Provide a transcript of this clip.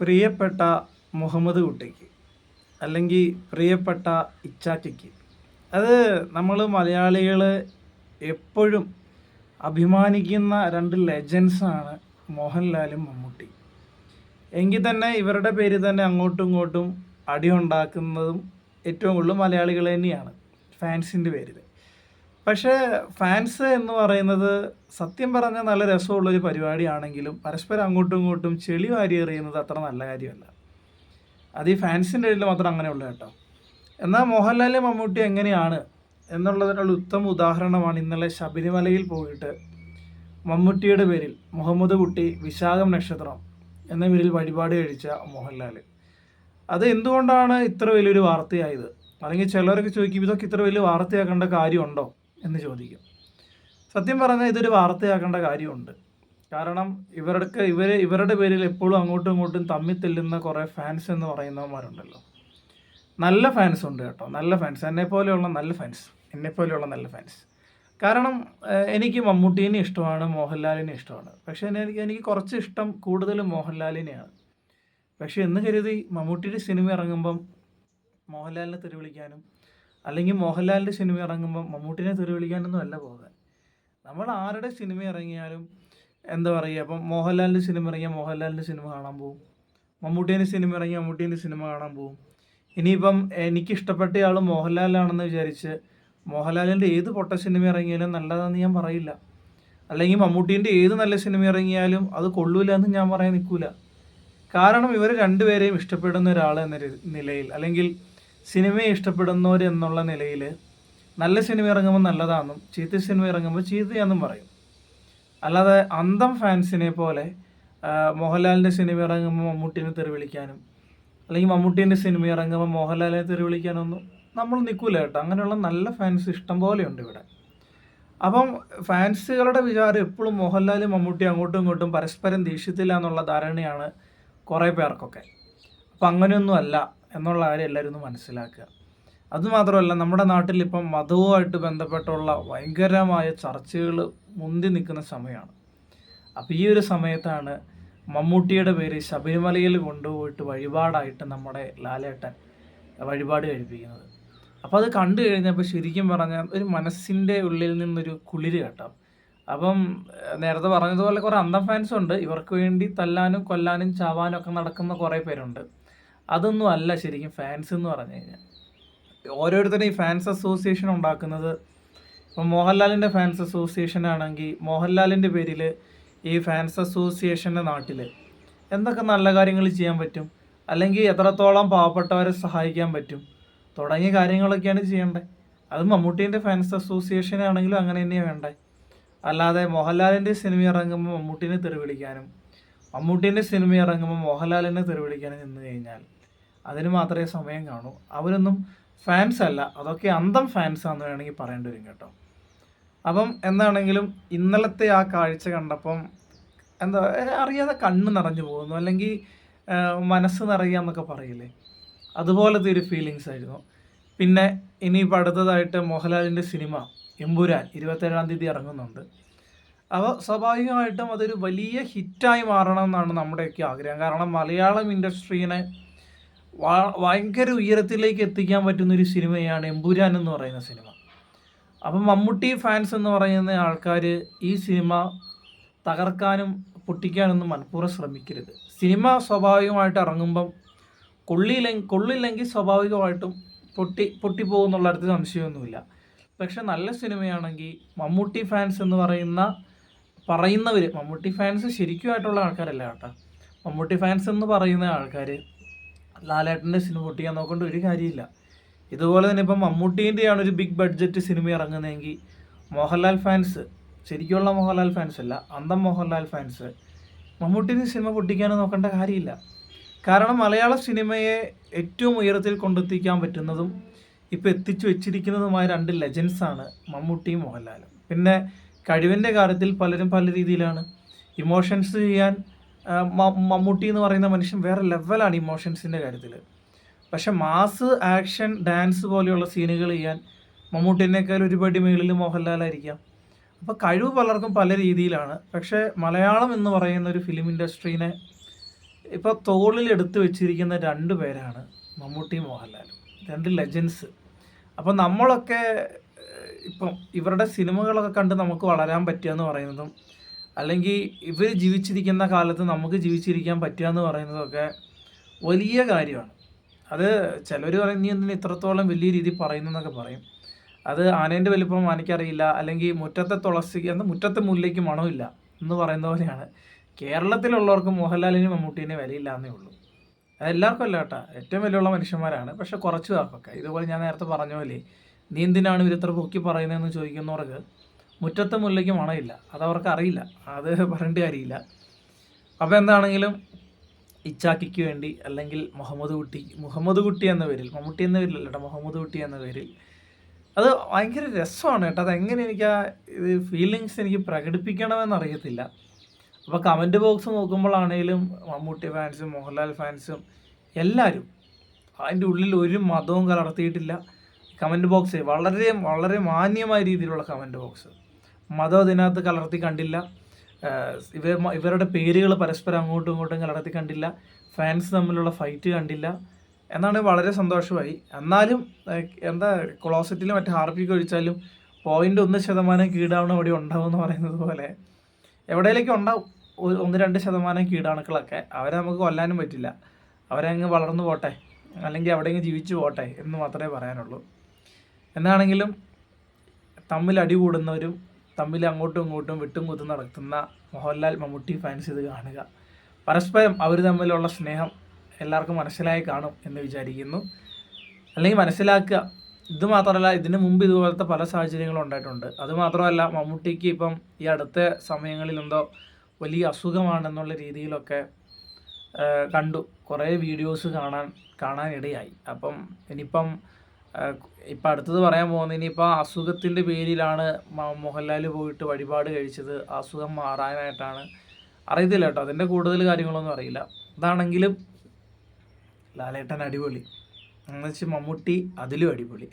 പ്രിയപ്പെട്ട മുഹമ്മദ് കുട്ടിക്ക് അല്ലെങ്കിൽ പ്രിയപ്പെട്ട ഇച്ചാറ്റിക്ക് അത് നമ്മൾ മലയാളികൾ എപ്പോഴും അഭിമാനിക്കുന്ന രണ്ട് ലെജൻസാണ് മോഹൻലാലും മമ്മൂട്ടി. എങ്കിൽ തന്നെ ഇവരുടെ പേര് തന്നെ അങ്ങോട്ടും ഇങ്ങോട്ടും അടി ഉണ്ടാക്കുന്നതും ഏറ്റവും കൂടുതൽ മലയാളികൾ തന്നെയാണ് ഫാൻസിന്റെ പേരിൽ പക്ഷേ ഫാൻസ് എന്ന് പറയുന്നത് സത്യം പറഞ്ഞാൽ നല്ല രസമുള്ളൊരു പരിപാടിയാണെങ്കിലും പരസ്പരം അങ്ങോട്ടും ഇങ്ങോട്ടും ചെളി വാരി എറിയുന്നത് അത്ര നല്ല കാര്യമല്ല. അത് ഈ ഫാൻസിന്റെ ഇടയിൽ മാത്രം അങ്ങനെയുള്ളൂ കേട്ടോ. എന്നാൽ മോഹൻലാൽ മമ്മൂട്ടി എങ്ങനെയാണ് എന്നുള്ളതിനുള്ള ഉത്തമ ഉദാഹരണമാണ് ഇന്നലെ ശബരിമലയിൽ പോയിട്ട് മമ്മൂട്ടിയുടെ പേരിൽ മുഹമ്മദ് കുട്ടി വിശാഖം നക്ഷത്രം എന്ന പേരിൽ വഴിപാട് കഴിച്ച മോഹൻലാൽ. അത് എന്തുകൊണ്ടാണ് ഇത്ര വലിയൊരു വാർത്തയായത്? അല്ലെങ്കിൽ ചിലരൊക്കെ ചോദിക്കും ഇതൊക്കെ ഇത്ര വലിയ വാർത്തയാക്കേണ്ട കാര്യമുണ്ടോ? എന്ന് ചോദിക്കും. സത്യം പറഞ്ഞാൽ ഇതൊരു വാർത്തയാക്കേണ്ട കാര്യമുണ്ട്. കാരണം ഇവർക്ക് ഇവർ ഇവരുടെ പേരിൽ എപ്പോഴും അങ്ങോട്ടും ഇങ്ങോട്ടും തമ്മിൽ തെല്ലുന്ന കുറേ ഫാൻസ് എന്ന് പറയുന്നവന്മാരുണ്ടല്ലോ. നല്ല ഫാൻസ് ഉണ്ട് കേട്ടോ. നല്ല ഫാൻസ് എന്നെ പോലെയുള്ള നല്ല ഫാൻസ് എന്നെ പോലെയുള്ള നല്ല ഫാൻസ് കാരണം എനിക്ക് മമ്മൂട്ടീനെ ഇഷ്ടമാണ് മോഹൻലാലിനെ ഇഷ്ടമാണ്. പക്ഷേ എനിക്ക് എനിക്ക് കുറച്ച് ഇഷ്ടം കൂടുതലും മോഹൻലാലിനെയാണ്. പക്ഷേ എന്ന് കരുതി മമ്മൂട്ടിയുടെ സിനിമ ഇറങ്ങുമ്പം മോഹൻലാലിനെ തെറി വിളിക്കാനും അല്ലെങ്കിൽ മോഹൻലാലിന്റെ സിനിമ ഇറങ്ങുമ്പോൾ മമ്മൂട്ടിനെ തെറി വിളിക്കാനൊന്നും അല്ല പോകാൻ. നമ്മൾ ആരുടെ സിനിമ ഇറങ്ങിയാലും എന്താ പറയുക അപ്പം മോഹൻലാലിന്റെ സിനിമ ഇറങ്ങിയാൽ മോഹൻലാലിന്റെ സിനിമ കാണാൻ പോകും മമ്മൂട്ടീന്റെ സിനിമ ഇറങ്ങിയ മമ്മൂട്ടീന്റെ സിനിമ കാണാൻ പോകും ഇനിയിപ്പം എനിക്കിഷ്ടപ്പെട്ട ആൾ മോഹൻലാലാണെന്ന് വിചാരിച്ച് മോഹൻലാലിന്റെ ഏത് പൊട്ട സിനിമ ഇറങ്ങിയാലും നല്ലതാണെന്ന് ഞാൻ പറയില്ല. അല്ലെങ്കിൽ മമ്മൂട്ടീന്റെ ഏത് നല്ല സിനിമ ഇറങ്ങിയാലും അത് കൊള്ളൂല എന്ന് ഞാൻ പറയാൻ നിൽക്കില്ല കാരണം ഇവർ രണ്ടുപേരെയും ഇഷ്ടപ്പെടുന്ന ഒരാൾ എന്ന നിലയിൽ അല്ലെങ്കിൽ സിനിമയെ ഇഷ്ടപ്പെടുന്നവർ എന്നുള്ള നിലയിൽ നല്ല സിനിമ ഇറങ്ങുമ്പോൾ നല്ലതാണെന്നും ചീത്ത സിനിമ ഇറങ്ങുമ്പോൾ ചീത്തയാണെന്നും പറയും. അല്ലാതെ അന്തം ഫാൻസിനെ പോലെ മോഹൻലാലിന്റെ സിനിമ ഇറങ്ങുമ്പോൾ മമ്മൂട്ടിനെ തെറി വിളിക്കാനും അല്ലെങ്കിൽ മമ്മൂട്ടീന്റെ സിനിമ ഇറങ്ങുമ്പോൾ മോഹൻലാലിനെ തെറി വിളിക്കാനൊന്നും നമ്മൾ നിൽക്കൂല കേട്ടോ. അങ്ങനെയുള്ള നല്ല ഫാൻസ് ഇഷ്ടം പോലെയുണ്ട് ഇവിടെ. അപ്പം ഫാൻസുകളുടെ വിചാരം എപ്പോഴും മോഹൻലാലും മമ്മൂട്ടി അങ്ങോട്ടും ഇങ്ങോട്ടും പരസ്പരം ദേഷ്യത്തില്ല എന്നുള്ള ധാരണയാണ് കുറേ പേർക്കൊക്കെ. അപ്പം അങ്ങനെയൊന്നും അല്ല. എന്നുള്ള കാര്യം എല്ലാവരും ഒന്ന് മനസ്സിലാക്കുക. അതുമാത്രമല്ല നമ്മുടെ നാട്ടിൽ ഇപ്പം മതവുമായിട്ട് ബന്ധപ്പെട്ടുള്ള ഭയങ്കരമായ ചർച്ചകൾ മുന്തി നിൽക്കുന്ന സമയമാണ്. അപ്പോൾ ഈ ഒരു സമയത്താണ് മമ്മൂട്ടിയുടെ പേര് ശബരിമലയിൽ കൊണ്ടുപോയിട്ട് വഴിപാടായിട്ട് നമ്മുടെ ലാലേട്ടൻ വഴിപാട് കഴിപ്പിക്കുന്നത്. അപ്പോൾ അത് കണ്ടു കഴിഞ്ഞപ്പോൾ ശരിക്കും പറഞ്ഞാൽ ഒരു മനസ്സിന്റെ ഉള്ളിൽ നിന്നൊരു കുളിര് കേട്ടോ. അപ്പം നേരത്തെ പറഞ്ഞതുപോലെ കുറേ അന്തം ഫാൻസ് ഉണ്ട്. ഇവർക്ക് വേണ്ടി തല്ലാനും കൊല്ലാനും ചാവാനും ഒക്കെ നടക്കുന്ന കുറേ പേരുണ്ട്. അതൊന്നും അല്ല ശരിക്കും ഫാൻസ് എന്ന് പറഞ്ഞു കഴിഞ്ഞാൽ. ഓരോരുത്തരും ഈ ഫാൻസ് അസോസിയേഷൻ ഉണ്ടാക്കുന്നത് ഇപ്പം മോഹൻലാലിന്റെ ഫാൻസ് അസോസിയേഷൻ ആണെങ്കിൽ മോഹൻലാലിന്റെ പേരിൽ ഈ ഫാൻസ് അസോസിയേഷന്റെ നാട്ടിൽ എന്തൊക്കെ നല്ല കാര്യങ്ങൾ ചെയ്യാൻ പറ്റും? അല്ലെങ്കിൽ എത്രത്തോളം പാവപ്പെട്ടവരെ സഹായിക്കാൻ പറ്റും? തുടങ്ങിയ കാര്യങ്ങളൊക്കെയാണ് ചെയ്യേണ്ടത്. അത് മമ്മൂട്ടീന്റെ ഫാൻസ് അസോസിയേഷൻ ആണെങ്കിലും അങ്ങനെ തന്നെയാണ് വേണ്ടത്. അല്ലാതെ മോഹൻലാലിന്റെ സിനിമ ഇറങ്ങുമ്പോൾ മമ്മൂട്ടീനെ തെറി വിളിക്കാനും മമ്മൂട്ടീന്റെ സിനിമ ഇറങ്ങുമ്പോൾ മോഹൻലാലിനെ തെറി വിളിക്കാനും നിന്ന് കഴിഞ്ഞാൽ അതിന് മാത്രമേ സമയം കാണൂ. അവരൊന്നും ഫാൻസ് അല്ല. അതൊക്കെ അന്തം ഫാൻസ് ആണെന്ന് വേണമെങ്കിൽ പറയേണ്ടി വരും കേട്ടോ. അപ്പം എന്താണെങ്കിലും ഇന്നലത്തെ ആ കാഴ്ച കണ്ടപ്പം എന്താ അറിയാതെ കണ്ണ് നിറഞ്ഞു പോകുന്നു. അല്ലെങ്കിൽ മനസ്സ് നിറയുക എന്നൊക്കെ പറയില്ലേ? അതുപോലത്തെ ഒരു ഫീലിങ്സ് ആയിരുന്നു. പിന്നെ ഇനിയിപ്പോൾ അടുത്തതായിട്ട് മോഹൻലാലിന്റെ സിനിമ എമ്പുരാൻ ഇരുപത്തേഴാം തീയതി ഇറങ്ങുന്നുണ്ട്. അപ്പോൾ സ്വാഭാവികമായിട്ടും അതൊരു വലിയ ഹിറ്റായി മാറണം എന്നാണ് നമ്മുടെയൊക്കെ ആഗ്രഹം. കാരണം മലയാളം ഇൻഡസ്ട്രീനെ ഭയങ്കര ഉയരത്തിലേക്ക് എത്തിക്കാൻ പറ്റുന്ന ഒരു സിനിമയാണ് എമ്പുരാൻ എന്ന് പറയുന്ന സിനിമ. അപ്പം മമ്മൂട്ടി ഫാൻസ് എന്ന് പറയുന്ന ആൾക്കാർ ഈ സിനിമ തകർക്കാനും പൊട്ടിക്കാനൊന്നും മനഃപൂർവം ശ്രമിക്കരുത്. സിനിമ സ്വാഭാവികമായിട്ട് ഇറങ്ങുമ്പം കൊള്ളിയില്ലെങ്കിൽ കൊള്ളില്ലെങ്കിൽ സ്വാഭാവികമായിട്ടും പൊട്ടി പൊട്ടിപ്പോകുന്നുള്ള അടുത്ത് സംശയമൊന്നുമില്ല. പക്ഷെ നല്ല സിനിമയാണെങ്കിൽ മമ്മൂട്ടി ഫാൻസ് എന്ന് പറയുന്ന പറയുന്നവർ മമ്മൂട്ടി ഫാൻസ് ശരിക്കുമായിട്ടുള്ള ആൾക്കാരല്ല കേട്ടോ. മമ്മൂട്ടി ഫാൻസ് എന്ന് പറയുന്ന ആൾക്കാർ ലാലേട്ടന്റെ സിനിമ പൊട്ടിക്കാൻ നോക്കേണ്ട ഒരു കാര്യമില്ല. ഇതുപോലെ തന്നെ ഇപ്പം മമ്മൂട്ടീന്റെയാണ് ഒരു ബിഗ് ബഡ്ജറ്റ് സിനിമ ഇറങ്ങുന്നതെങ്കിൽ മോഹൻലാൽ ഫാൻസ് ശരിക്കുള്ള മോഹൻലാൽ ഫാൻസ് അല്ല അന്തം മോഹൻലാൽ ഫാൻസ് മമ്മൂട്ടീന്റെ സിനിമ പൊട്ടിക്കാനും നോക്കേണ്ട കാര്യമില്ല. കാരണം മലയാള സിനിമയെ ഏറ്റവും ഉയരത്തിൽ കൊണ്ടെത്തിക്കാൻ പറ്റുന്നതും ഇപ്പോൾ എത്തിച്ചു വെച്ചിരിക്കുന്നതുമായ രണ്ട് ലെജൻസാണ് മമ്മൂട്ടിയും മോഹൻലാലും. പിന്നെ കഴിവിന്റെ കാര്യത്തിൽ പലരും പല രീതിയിലാണ്. ഇമോഷൻസ് ചെയ്യാൻ മമ്മൂട്ടി എന്ന് പറയുന്ന മനുഷ്യൻ വേറെ ലെവലാണ് ഇമോഷൻസിന്റെ കാര്യത്തിൽ പക്ഷെ മാസ് ആക്ഷൻ ഡാൻസ് പോലെയുള്ള സീനുകൾ ചെയ്യാൻ മമ്മൂട്ടിനേക്കാൾ ഒരുപടി മേളിൽ മോഹൻലാലായിരിക്കാം അപ്പോൾ കഴിവ് പലർക്കും പല രീതിയിലാണ്. പക്ഷേ മലയാളം എന്ന് പറയുന്ന ഒരു ഫിലിം ഇൻഡസ്ട്രീനെ ഇപ്പോൾ തോളിൽ എടുത്തു വെച്ചിരിക്കുന്ന രണ്ട് പേരാണ് മമ്മൂട്ടി മോഹൻലാലും രണ്ട് ലെജൻസ് അപ്പോൾ നമ്മളൊക്കെ ഇപ്പം ഇവരുടെ സിനിമകളൊക്കെ കണ്ട് നമുക്ക് വളരാൻ പറ്റുക എന്ന് പറയുന്നതും അല്ലെങ്കിൽ ഇവർ ജീവിച്ചിരിക്കുന്ന കാലത്ത് നമുക്ക് ജീവിച്ചിരിക്കാൻ പറ്റുക എന്ന് പറയുന്നതൊക്കെ വലിയ കാര്യമാണ്. അത് ചിലർ പറയും നീ എന്തിനാ ഇത്രത്തോളം വലിയ രീതിയിൽ പറയുന്നു എന്നൊക്കെ പറയും. അത് ആനേന്റെ വലിപ്പം ആനയ്ക്കറിയില്ല അല്ലെങ്കിൽ മുറ്റത്തെ തുളസി എന്ന മുറ്റത്തെ മുല്ലയ്ക്ക് മണമില്ല എന്ന് പറയുന്ന പോലെയാണ്. കേരളത്തിലുള്ളവർക്ക് മോഹൻലാലിന് മമ്മൂട്ടീനെ വിലയില്ല എന്നേ ഉള്ളൂ. അതെല്ലാവർക്കും അല്ല കേട്ടോ. ഏറ്റവും വലിയുള്ള മനുഷ്യന്മാരാണ്. പക്ഷെ കുറച്ച് പേർക്കൊക്കെ. ഇതുപോലെ ഞാൻ നേരത്തെ പറഞ്ഞ പോലെ നീ എന്തിനാണ് ഇവരിത്ര പൊക്കി പറയുന്നതെന്ന് ചോദിക്കുന്നവർക്ക് മുറ്റത്തെ മുല്ലയ്ക്ക് മണമില്ല. അത് അവർക്ക് അറിയില്ല. അത് പറയേണ്ട കാര്യമില്ല. അപ്പോൾ എന്താണെങ്കിലും ഇച്ചാക്കിക്ക് വേണ്ടി അല്ലെങ്കിൽ മുഹമ്മദ് കുട്ടി മുഹമ്മദ് കുട്ടി എന്ന പേരിൽ മമ്മൂട്ടി എന്ന പേരിലല്ല കേട്ടോ മുഹമ്മദ് കുട്ടി എന്ന പേരിൽ അത് ഭയങ്കര രസമാണ് കേട്ടോ. അതെങ്ങനെ എനിക്ക് ആ ഇത് ഫീലിങ്സ് എനിക്ക് പ്രകടിപ്പിക്കണമെന്നറിയത്തില്ല അപ്പോൾ കമന്റ് ബോക്സ് നോക്കുമ്പോഴാണേലും മമ്മൂട്ടി ഫാൻസും മോഹൻലാൽ ഫാൻസും എല്ലാവരും അതിന്റെ ഉള്ളിൽ ഒരു മതവും കലർത്തിയിട്ടില്ല. കമന്റ് ബോക്സ് വളരെ വളരെ മാന്യമായ രീതിയിലുള്ള കമന്റ് ബോക്സ് മതം അതിനകത്ത് കലർത്തി കണ്ടില്ല. ഇവ ഇവരുടെ പേരുകൾ പരസ്പരം അങ്ങോട്ടും ഇങ്ങോട്ടും കലർത്തി കണ്ടില്ല. ഫാൻസ് തമ്മിലുള്ള ഫൈറ്റ് കണ്ടില്ല. എന്നാണ് വളരെ സന്തോഷമായി. എന്നാലും എന്താ ക്ലോസറ്റിൽ മറ്റേ ഹാർപ്പിക്ക് ഒഴിച്ചാലും പോയിന്റ് ഒന്ന് ശതമാനം കീടാവണം അവിടെ ഉണ്ടാവും എന്ന് പറയുന്നത് പോലെ. എവിടെയിലേക്ക് ഉണ്ടാവും. ഒന്ന് രണ്ട് ശതമാനം കീടാണുക്കളൊക്കെ. അവരെ നമുക്ക് കൊല്ലാനും പറ്റില്ല. അവരെ അങ്ങ് വളർന്നു പോട്ടെ. അല്ലെങ്കിൽ എവിടെയെങ്കിലും ജീവിച്ചു പോട്ടെ എന്ന് മാത്രമേ പറയാനുള്ളൂ. എന്നാണെങ്കിലും തമ്മിൽ അടി കൂടുന്നവരും തമ്മിൽ അങ്ങോട്ടും ഇങ്ങോട്ടും വിട്ടും കുത്തും നടത്തുന്ന മോഹൻലാൽ മമ്മൂട്ടി ഫാൻസ് ഇത് കാണുക. പരസ്പരം അവർ തമ്മിലുള്ള സ്നേഹം എല്ലാവർക്കും മനസ്സിലായി കാണും എന്ന് വിചാരിക്കുന്നു. അല്ലെങ്കിൽ മനസ്സിലാക്കുക. ഇത് മാത്രമല്ല ഇതിന് മുമ്പ് ഇതുപോലത്തെ പല സാഹചര്യങ്ങളും ഉണ്ടായിട്ടുണ്ട്. അതുമാത്രമല്ല മമ്മൂട്ടിക്ക് ഇപ്പം ഈ അടുത്ത സമയങ്ങളിൽ എന്തോ വലിയ അസുഖമാണെന്നുള്ള രീതിയിലൊക്കെ കണ്ടു. കുറേ വീഡിയോസ് കാണാൻ കാണാനിടയായി. അപ്പം ഇനിയിപ്പം ഇപ്പം അടുത്തത് പറയാൻ പോകുന്നത് ഇനിയിപ്പോൾ അസുഖത്തിന്റെ പേരിലാണ് മോഹൻലാൽ പോയിട്ട് വഴിപാട് കഴിച്ചത്. അസുഖം മാറാനായിട്ടാണ്. അറിയത്തില്ല കേട്ടോ. അതിന്റെ കൂടുതൽ കാര്യങ്ങളൊന്നും അറിയില്ല. അതാണെങ്കിലും ലാലേട്ടൻ അടിപൊളി. എന്ന് വെച്ച് മമ്മൂട്ടി അതിലും അടിപൊളി.